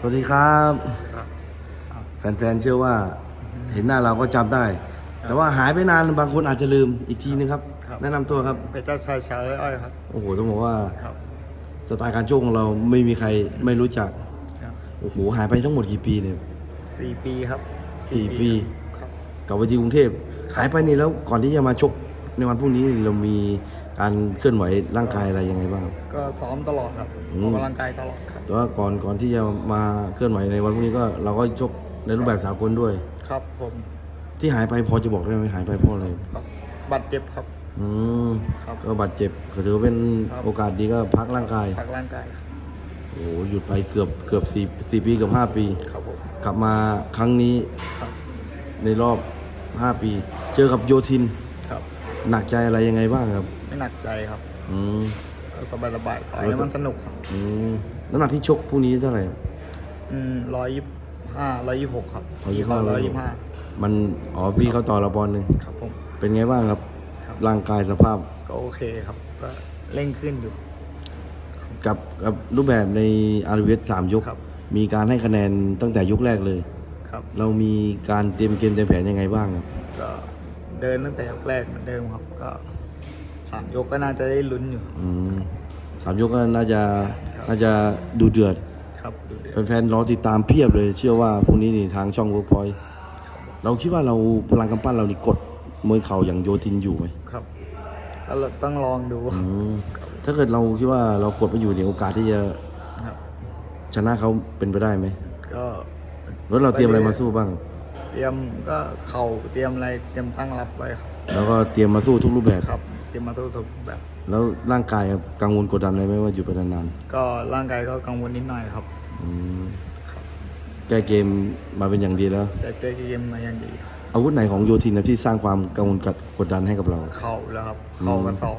สวัสดีครับครับ แฟนๆ เชื่อว่า เห็นหน้าเราก็จำได้ แต่ว่าหายไปนานบางคนอาจจะลืมอีกทีนึงครับ ครับ แนะนำตัวครับเพชรเจ้าชายชาวไร่อ้อยครับ โอ้โห ต้องบอกว่าครับ สไตล์การโชคของเราไม่มีใครไม่รู้จัก ครับโอ้โห หายไปทั้งหมดกี่ปีเนี่ย สี่ปีครับสี่ปี ครับกลับไปที่กรุงเทพ หายไปนี่แล้วก่อนที่จะมาชกในวันพรุ่งนี้เรามี การเคลื่อนไหวร่างกายอะไรยังไงบ้างก็ซ้อมตลอดครับอืมออกกำลังกายตลอดครับ แต่ว่าก่อนก่อนที่จะมาเคลื่อนไหวในวันพรุ่งนี้ก็เราก็ชกในรูปแบบสากลด้วย ครับผมที่หายไปพอจะบอกได้ไหมหายไปเพราะอะไรครับบัตรเจ็บครับ อืมครับ ก็บาดเจ็บก็ถือว่าเป็นครับโอกาสดีก็พักร่างกายพักร่างกายครับโอ้โหหยุดไปเกือบเกือบสี่สี่ปีเกือบห้าปี ครับผม กลับมาครั้งนี้ครับ ในรอบห้าปี เจอกับโยทิน ครับ หนักใจอะไรยังไงบ้างครับไม่ หนักใจครับอืม สบายสบายๆต่อยให้มันสนุกครับ อืมน้ำหนักที่ชกพรุ่งนี้เท่าไหร่ อืมร้อยยี่ห้าร้อยยี่หกครับ125พี่เขาร้อยยี่ห้ามัน อ๋อ พี่เขาต่อเราบอลหนึ่ง ครับผม เป็นไงบ้างครับ ครับ ร่างกายสภาพก็โอเคครับ ก็เร่งขึ้นอยู่ กับกับรูปแบบในอาร์เวสสามยก ครับ มีการให้คะแนนตั้งแต่ยกแรกเลย ครับ เรามีการเตรียมเกมเตรียมแผนยังไงบ้างครับก็เดินตั้งแต่ยกแรกเหมือนเดิมครับ ก็ สามยกก็น่าจะได้ลุ้นอยู่ อืมสามยกก็น่าจะครับน่าจะดูเดือดครับดูเดือดแฟนๆรอติดตามเพียบเลย เชื่อว่าพรุ่งนี้นี่ทางช่อง Workpoint ครับผมเราคิดว่าเราพลังกำปั้นเรานี่กดมวยเข่าอย่างโยทินอยู่ไหมครับก็ต้องลองดูอืมถ้าเกิดเราคิดว่าเรากดไม่อยู่เนี่ยโอกาสที่จะครับชนะเขาเป็นไปได้ไหมก็แล้วเราเตรียมอะไรมาสู้บ้าง เตรียมก็เข่าเตรียมอะไรเตรียมตั้งรับไว้ครับแล้วก็เตรียมมาสู้ทุกรูปแบบครับ เตรียมมาทุกทุกแบบ แล้วร่างกายครับกังวลกดดันอะไรไหมว่าอยู่ไปนานก็ร่างกายก็กังวลนิดหน่อยครับ ๆอืมครับแก้เกมมาเป็นอย่างดีแล้ว แต่แก้เกมมาอย่างดีครับอาวุธไหนของโยทินนะที่สร้างความกังวลกดกดดันให้กับเรา เข่าแล้วครับเข่ากันต่อก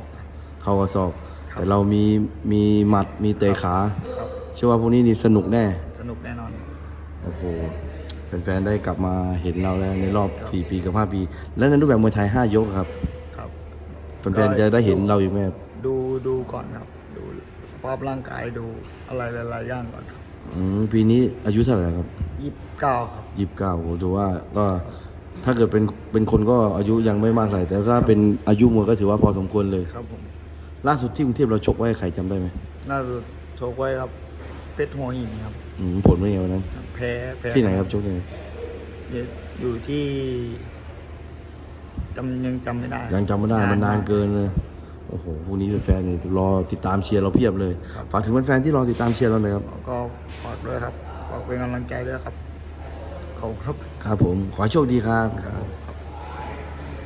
เขากระสอบ แต่เรามีมีหมัดมีเตะขา ครับเชื่อว่าพวกนี้นี่สนุกแน่ สนุกแน่นอน โอ้โหแฟนๆได้กลับมาเห็นเราแล้วในรอบ 4 ปีกับ 5 ปี และในรูปแบบมวยไทย 5 ยกครับครับ แฟนๆจะได้เห็นเราอีกไหมครับดูดูก่อนครับ ดูสภาพร่างกายดูอะไรหลายๆอย่างก่อนครับอืมปีนี้อายุเท่าไหร่ครับยี่สิบเก้าครับยี่สิบเก้าโอ้โหถือว่าก็ถ้าเกิดเป็นเป็นคนก็อายุยังไม่มากเท่าไหร่แต่ถ้าเป็นอายุมวยก็ถือว่าพอสมควรเลย ครับผมล่าสุดที่กรุงเทพเราชกไว้ใครจำได้ไหมน่าจะโชคไว้ครับเพชรหัวหินครับ อืมผลเป็นไงวันนั้น แพ้แพ้ที่ไหนครับชกที่ไหนอยู่ที่ จำยังจำไม่ได้ ยังจำไม่ได้มันนานเกินเลยโอ้โหพรุ่งนี้แฟนๆนี่รอติดตามเชียร์เราเพียบเลยครับฝากถึงแฟนๆที่รอติดตามเชียร์เราหน่อยครับแล้วก็ฝากด้วยครับฝากเป็นกำลังใจด้วยครับขอบคุณครับ ครับผมขอให้โชคดีครับครับ